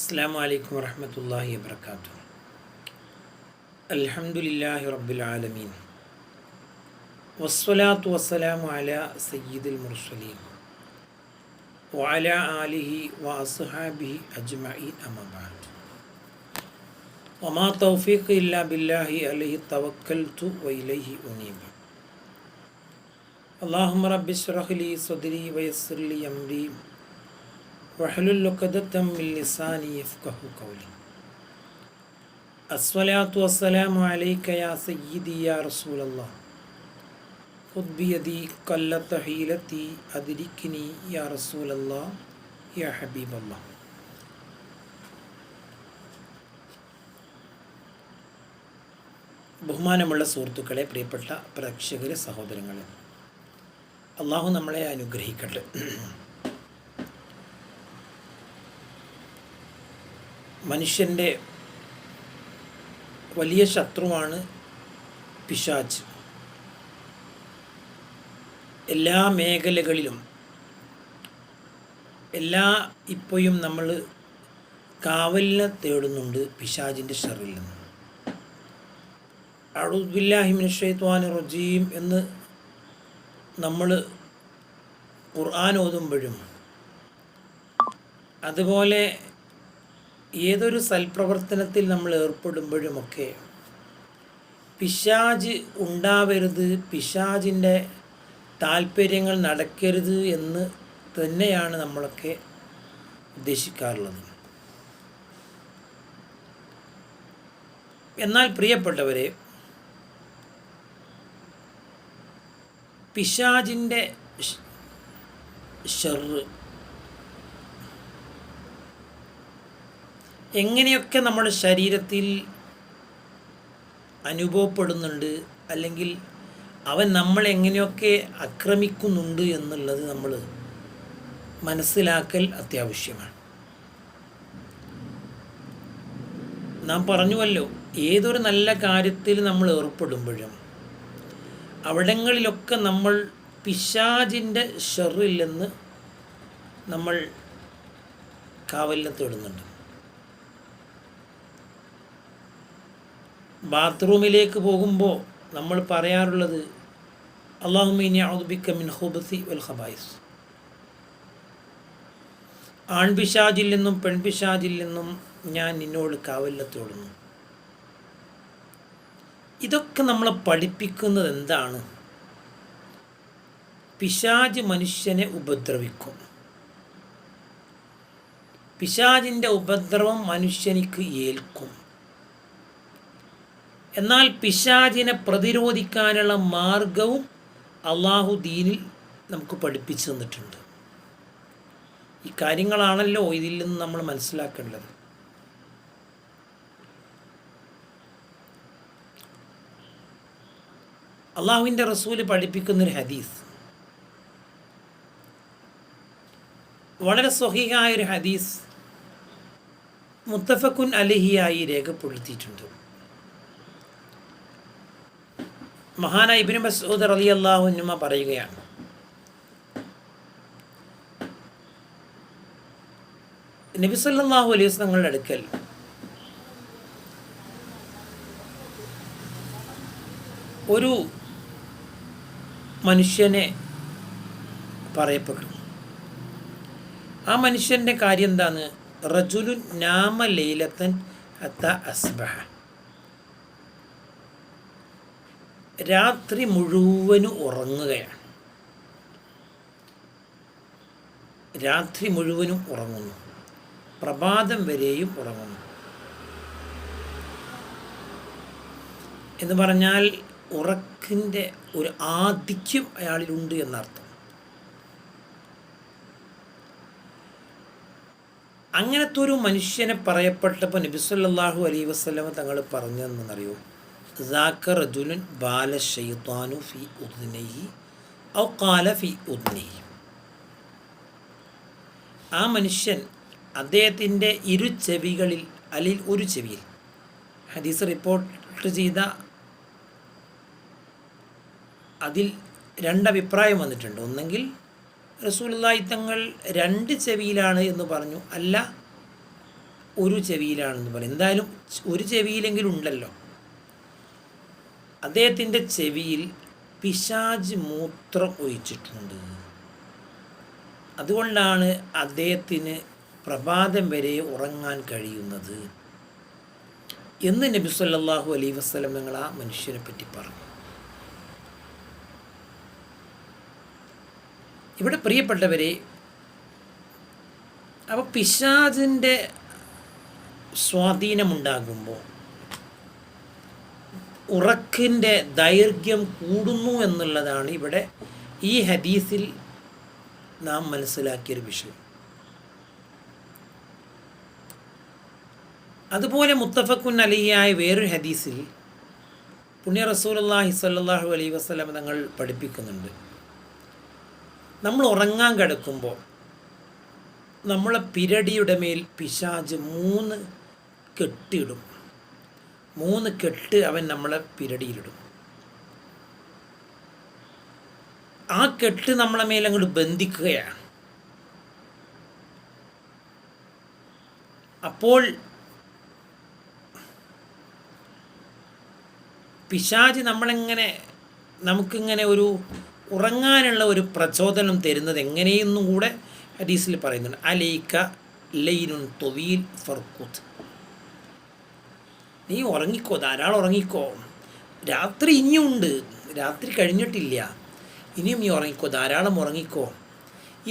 السلام عليكم ورحمة الله وبركاته. الحمد لله رب العالمين. والصلاة والسلام على سيد المرسلين وعلى آله وأصحابه أجمعين أما بعد. وما توفيق إلا بالله عليه توكلت وإليه أنيب. اللهم رب اشرح لي صدري ويسر لي أمري. الصلاة والسلام عليك يا سيدي يا رسول الله خذ بيدي قلت حيلتي أدركني يا رسول الله يا حبيب الله ബഹുമാനമുള്ള സുഹൃത്തുക്കളെ പ്രിയപ്പെട്ട പ്രേക്ഷകരെ സഹോദരങ്ങളെ അള്ളാഹു നമ്മളെ അനുഗ്രഹിക്കട്ടെ മനുഷ്യന്റെ വലിയ ശത്രുവാണ് പിശാച്ച് എല്ലാ മേഖലകളിലും എല്ലാ ഇപ്പോഴും നമ്മൾ കാവലിനെ തേടുന്നുണ്ട് പിശാജിന്റെ ഷറിൽ നിന്ന്. അഴുബില്ലാഹിമിൻ ഷെയ്ത്വാൻ റജീം എന്ന് നമ്മൾ ഖുർആൻ ഓതുമ്പോഴും അതുപോലെ ഏതൊരു സൽപ്രവർത്തനത്തിൽ നമ്മൾ ഏർപ്പെടുമ്പോഴുമൊക്കെ പിശാജ് ഉണ്ടാവരുത് പിശാജിന്റെ താല്പര്യങ്ങൾ നടക്കരുത് എന്ന് തന്നെയാണ് നമ്മളൊക്കെ ഉദ്ദേശിക്കാറുള്ളത്. എന്നാൽ പ്രിയപ്പെട്ടവരെ പിശാജിന്റെ ഷെറ് എങ്ങനെയൊക്കെ നമ്മുടെ ശരീരത്തിൽ അനുഭവപ്പെടുന്നുണ്ട് അല്ലെങ്കിൽ അവൻ നമ്മളെങ്ങനെയൊക്കെ ആക്രമിക്കുന്നുണ്ട് എന്നുള്ളത് നമ്മൾ മനസ്സിലാക്കൽ അത്യാവശ്യമാണ്. നാം പറഞ്ഞുവല്ലോ ഏതൊരു നല്ല കാര്യത്തിൽ നമ്മൾ ഏർപ്പെടുമ്പോഴും അവിടങ്ങളിലൊക്കെ നമ്മൾ പിശാജിന്റെ ഷെറില്ലെന്ന് നമ്മൾ കാവലിനെ ബാത്റൂമിലേക്ക് പോകുമ്പോൾ നമ്മൾ പറയാറുള്ളത് അള്ളാഹുമീനി ഔദുബിക്ക മിൻ ഹുബസി വൽ ഖബായിസ് ആൺപിശാജിൽ നിന്നും പെൺപിശാജിൽ നിന്നും ഞാൻ നിന്നോട് കാവല്ലത്തോടുന്നു. ഇതൊക്കെ നമ്മളെ പഠിപ്പിക്കുന്നത് എന്താണ്? പിശാജ് മനുഷ്യനെ ഉപദ്രവിക്കും. പിശാജിന്റെ ഉപദ്രവം മനുഷ്യനിക്ക് ഏൽക്കും. എന്നാൽ പിശാചിനെ പ്രതിരോധിക്കാനുള്ള മാർഗവും അള്ളാഹു ദീനിൽ നമുക്ക് പഠിപ്പിച്ചു തന്നിട്ടുണ്ട്. ഈ കാര്യങ്ങളാണല്ലോ ഇതിൽ നിന്ന് നമ്മൾ മനസ്സിലാക്കേണ്ടത്. അള്ളാഹുവിന്റെ റസൂൽ പഠിപ്പിക്കുന്നൊരു ഹദീസ്. വളരെ സ്വഹികായൊരു ഹദീസ് മുത്തഫക്കുൻ അലഹിയായി രേഖപ്പെടുത്തിയിട്ടുണ്ട്. മഹാന ഇബിന് മസൂദ് അലി അള്ളാഹുനുമ പറയുകയാണ്. നബിസല്ലാഹു അലൈഹി തങ്ങളുടെ അടുക്കൽ ഒരു മനുഷ്യനെ പറയപ്പെട്ടു ആ മനുഷ്യന്റെ കാര്യം എന്താണ്? റജുലു നാമ ലൈലത്തൻ അത്ത അസ്ബഹ. രാത്രി മുഴുവനും ഉറങ്ങുകയാണ്. രാത്രി മുഴുവനും ഉറങ്ങുന്നു. പ്രഭാതം വരെയും ഉറങ്ങുന്നു. എന്ന് പറഞ്ഞാൽ ഉറക്കിന്റെ ഒരു ആധിക്യം അയാളിലുണ്ട് എന്നർത്ഥം. അങ്ങനത്തെ ഒരു മനുഷ്യനെ പറയപ്പെട്ടപ്പോൾ നബിസ്വല്ലാഹു അലൈ വസ്ലമ തങ്ങൾ പറഞ്ഞതെന്നറിയോ ജാക്കറജുലുൻ ബാല ഷെയ്ത്താനു ഫി ഉദ്നഹി ഔ കാല ഫി ഉദ്നഹി ആ മനുഷ്യൻ അദ്ദേഹത്തിന്റെ ഇരു ചെവികളിൽ അല്ലെങ്കിൽ ഒരു ചെവിയിൽ ഹദീസ് റിപ്പോർട്ട് ചെയ്ത അതിൽ രണ്ടഭിപ്രായം വന്നിട്ടുണ്ട്. ഒന്നെങ്കിൽ റസൂലുള്ളാഹി തങ്ങൾ രണ്ട് ചെവിയിലാണ് എന്ന് പറഞ്ഞു. അല്ല ഒരു ചെവിയിലാണെന്ന് പറഞ്ഞു. എന്തായാലും ഒരു ചെവിയിലെങ്കിലും ഉണ്ടല്ലോ. അദ്ദേഹത്തിന്റെ ചെവിയിൽ പിശാജ് മൂത്രം ഒഴിച്ചിട്ടുണ്ട്. അതുകൊണ്ടാണ് അദ്ദേഹത്തിന് പ്രഭാതം വരെ ഉറങ്ങാൻ കഴിയുന്നത് എന്ന് നബി സല്ലാഹു അലൈ വസ്ലം നിങ്ങൾ ആ മനുഷ്യനെ പറ്റി പറഞ്ഞു. ഇവിടെ പ്രിയപ്പെട്ടവരെ അപ്പോൾ പിശാജിന്റെ സ്വാധീനമുണ്ടാകുമ്പോൾ ഉറക്കിന്റെ ദൈർഘ്യം കൂടുന്നു എന്നുള്ളതാണ് ഇവിടെ ഈ ഹദീസിൽ നാം മനസ്സിലാക്കിയൊരു വിഷയം. അതുപോലെ മുത്തഫക്കുൻ അലിയായ വേറൊരു ഹദീസിൽ പുണ്യ റസൂലുള്ളാഹി സ്വല്ലല്ലാഹു അലൈ വസല്ലം തങ്ങൾ പഠിപ്പിക്കുന്നുണ്ട്. നമ്മൾ ഉറങ്ങാൻ കിടക്കുമ്പോൾ നമ്മളെ പിരടിയുടെ മേൽ പിശാജ് മൂന്ന് കെട്ടിയിടും. മൂന്ന് കെട്ട് അവൻ നമ്മളെ പിരടിയിലിടും. ആ കെട്ട് നമ്മളെ മേലെ അങ്ങോട്ട് ബന്ധിക്കുകയാണ്. അപ്പോൾ പിശാജ് നമ്മളെങ്ങനെ നമുക്കിങ്ങനെ ഒരു ഉറങ്ങാനുള്ള ഒരു പ്രചോദനം തരുന്നത് എങ്ങനെയെന്നും കൂടെ ഹദീസിൽ പറയുന്നുണ്ട്. അലൈക്ക ലൈനുൻ തൊവീൽ ഫർക്കുത്ത് നീ ഉറങ്ങിക്കോ ധാരാളം ഉറങ്ങിക്കോ. രാത്രി ഇനിയുണ്ട്. രാത്രി കഴിഞ്ഞിട്ടില്ല. ഇനിയും നീ ഉറങ്ങിക്കോ ധാരാളം ഉറങ്ങിക്കോ.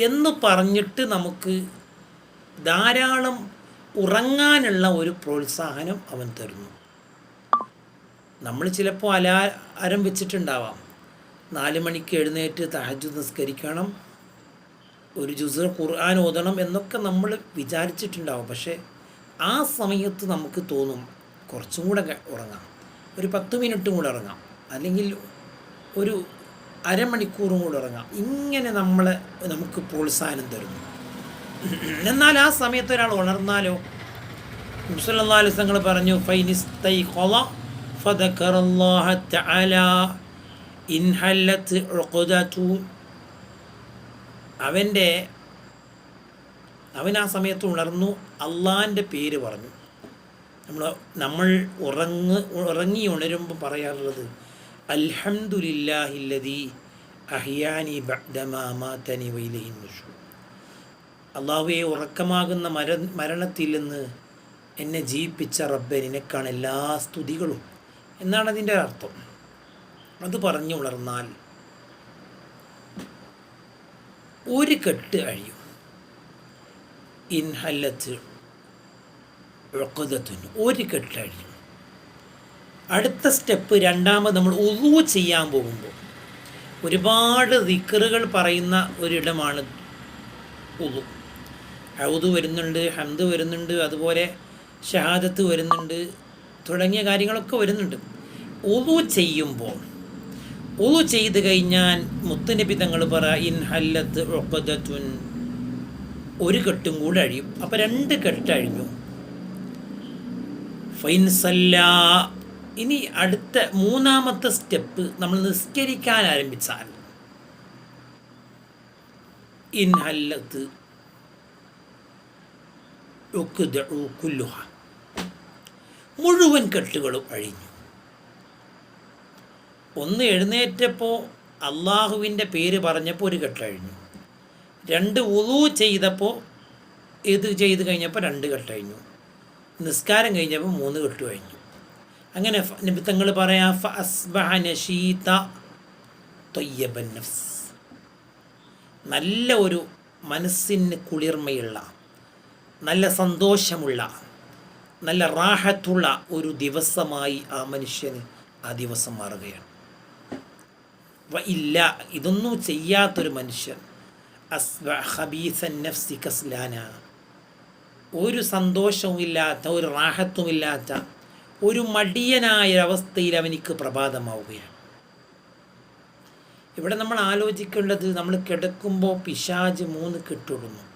എന്ന് പറഞ്ഞിട്ട് നമുക്ക് ധാരാളം ഉറങ്ങാനുള്ള ഒരു പ്രോത്സാഹനം അവൻ തരുന്നു. നമ്മൾ ചിലപ്പോൾ അലാരം വെച്ചിട്ടുണ്ടാവാം. നാല് മണിക്ക് എഴുന്നേറ്റ് തഹജു നിസ്കരിക്കണം. ഒരു ജുസ് ഖുർആൻ ഓതണം എന്നൊക്കെ നമ്മൾ വിചാരിച്ചിട്ടുണ്ടാവും. പക്ഷേ ആ സമയത്ത് നമുക്ക് തോന്നും കുറച്ചും കൂടെ ഉറങ്ങാം. ഒരു പത്ത് മിനിറ്റും കൂടെ ഉറങ്ങാം. അല്ലെങ്കിൽ ഒരു അരമണിക്കൂറും കൂടെ ഉറങ്ങാം. ഇങ്ങനെ നമ്മൾ നമുക്ക് പ്രോത്സാഹനം തരുന്നു. എന്നാൽ ആ സമയത്ത് ഒരാൾ ഉണർന്നാലോ? മുസലി തങ്ങൾ പറഞ്ഞു അവന്റെ അവൻ ആ സമയത്ത് ഉണർന്നു അള്ളാന്റെ പേര് പറഞ്ഞു. നമ്മൾ നമ്മൾ ഉറങ്ങ് ഉറങ്ങി ഉണരുമ്പോൾ പറയാറുള്ളത് അൽഹംദുലില്ലാഹില്ലതി അഹിയാനി ബഅദമാമാതനി വൈലഹിൻ നുഷു അള്ളാഹുവെ ഉറക്കമാകുന്ന മര മരണത്തിൽ നിന്ന് എന്നെ ജീവിപ്പിച്ച റബ്ബെ നിനക്കാണ് എല്ലാ സ്തുതികളും എന്നാണ് അതിന്റെ അർത്ഥം. അത് പറഞ്ഞു ഉണർന്നാൽ ഒരു കെട്ട് അഴിയും. ഇൻഹല്ലത്ത് ഉഖദത്തുൻ ഒരു കെട്ട് അടുത്ത സ്റ്റെപ്പ് രണ്ടാമത് നമ്മൾ ഉളു ചെയ്യാൻ പോകുമ്പോൾ. ഒരുപാട് ദിക്കറുകൾ പറയുന്ന ഒരിടമാണ് ഉളു. ഔദ് വരുന്നുണ്ട് ഹംദ് വരുന്നുണ്ട് അതുപോലെ ഷഹാദത്ത് വരുന്നുണ്ട് തുടങ്ങിയ കാര്യങ്ങളൊക്കെ വരുന്നുണ്ട്. ഉളു ചെയ്യുമ്പോൾ ഉളു ചെയ്ത് കഴിഞ്ഞാൽ മുത്തനബി തങ്ങൾ പറ ഇൻ ഹല്ലത്ത് ഉഖദത്തുൻ ഒരു കെട്ടും കൂടെ അഴിയും. അപ്പോൾ രണ്ട് കെട്ട് അഴിഞ്ഞു. ഫൈൻസല്ല. ഇനി അടുത്ത മൂന്നാമത്തെ സ്റ്റെപ്പ് നമ്മൾ നിസ്കരിക്കാൻ ആരംഭിച്ചാൽ. ഇൻഹല്ലത്ത് മുഴുവൻ കെട്ടുകളും അഴിഞ്ഞു. ഒന്ന് എഴുന്നേറ്റപ്പോൾ അള്ളാഹുവിന്റെ പേര് പറഞ്ഞപ്പോൾ ഒരു കെട്ടഴിഞ്ഞു രണ്ട് ഉളു ചെയ്തപ്പോൾ ഇത് ചെയ്ത് കഴിഞ്ഞപ്പോൾ രണ്ട് കെട്ട് കഴിഞ്ഞു നിസ്കാരം കഴിഞ്ഞപ്പോൾ മൂന്ന് കെട്ട് കഴിഞ്ഞു. അങ്ങനെ നിമിത്തങ്ങൾ പറയാം ഫ അസ്ബഹ നശീത തൊയ്യബൻ നഫ്സ്. നല്ല ഒരു മനസ്സിന് കുളിർമയുള്ള നല്ല സന്തോഷമുള്ള നല്ല റാഹത്തുള്ള ഒരു ദിവസമായി ആ മനുഷ്യന് ആ ദിവസം മാറുകയാണ്. ഇല്ല ഇതൊന്നും ചെയ്യാത്തൊരു മനുഷ്യൻ അസ്ബ ഹബീസൻ നഫ്സി കസ്ലാന. ഒരു സന്തോഷവുമില്ലാത്ത ഒരു റാഹത്തുമില്ലാത്ത ഒരു മടിയനായ അവസ്ഥയിൽ അവനിക്ക് പ്രഭാതമാവുകയാണ്. ഇവിടെ നമ്മൾ ആലോചിക്കേണ്ടത് നമ്മൾ കിടക്കുമ്പോൾ പിശാജ് മൂന്ന് കെട്ടിടുന്നു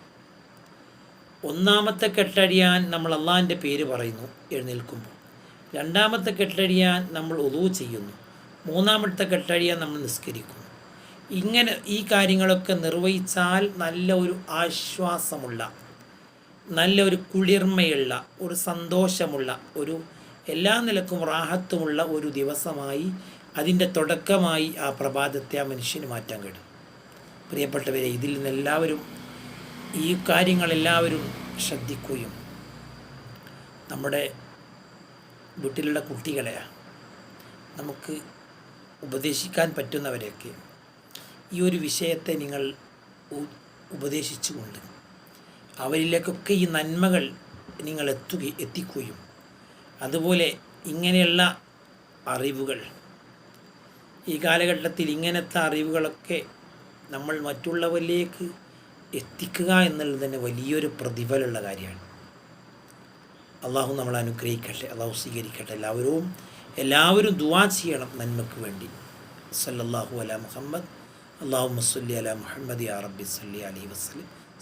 ഒന്നാമത്തെ കെട്ടഴിയാൻ നമ്മൾ അള്ളാഹിന്റെ പേര് പറയുന്നു എഴുന്നേൽക്കുമ്പോൾ. രണ്ടാമത്തെ കെട്ടഴിയാൻ നമ്മൾ ഒതുവ് ചെയ്യുന്നു. മൂന്നാമത്തെ കെട്ടഴിയാൻ നമ്മൾ നിസ്കരിക്കുന്നു. ഇങ്ങനെ ഈ കാര്യങ്ങളൊക്കെ നിർവഹിച്ചാൽ നല്ല ഒരു ആശ്വാസമുള്ള നല്ല ഒരു കുളിർമയുള്ള ഒരു സന്തോഷമുള്ള ഒരു എല്ലാ നിലക്കും റാഹത്തുമുള്ള ഒരു ദിവസമായി അതിന്റെ തുടക്കമായി ആ പ്രഭാതത്തെ ആ മനുഷ്യന് മാറ്റാൻ കഴിയും. പ്രിയപ്പെട്ടവരെ ഇതിൽ നിന്ന് എല്ലാവരും ഈ കാര്യങ്ങളെല്ലാവരും ശ്രദ്ധിക്കുകയും നമ്മുടെ വീട്ടിലുള്ള കുട്ടികളെ നമുക്ക് ഉപദേശിക്കാൻ പറ്റുന്നവരെയൊക്കെ ഈ ഒരു വിഷയത്തെ നിങ്ങൾ ഉപദേശിച്ചുകൊണ്ട് അവരിലേക്കൊക്കെ ഈ നന്മകൾ നിങ്ങൾ എത്തുക എത്തിക്കുകയും. അതുപോലെ ഇങ്ങനെയുള്ള അറിവുകൾ. ഈ കാലഘട്ടത്തിൽ ഇങ്ങനത്തെ അറിവുകളൊക്കെ നമ്മൾ മറ്റുള്ളവരിലേക്ക് എത്തിക്കുക എന്നുള്ളത് തന്നെ വലിയൊരു പ്രതിഫലമുള്ള കാര്യമാണ്. അള്ളാഹു നമ്മൾ അനുഗ്രഹിക്കട്ടെ അള്ളാഹു സ്വീകരിക്കട്ടെ. എല്ലാവരും എല്ലാവരും ദുവാ ചെയ്യണം നന്മയ്ക്ക് വേണ്ടി. സല്ലല്ലാഹു അല മുഹമ്മദ് അള്ളാഹു മസ്ലി അല മുഹമ്മദ് യാ റബ്ബി സല്ലി അലൈഹി വസ്ലം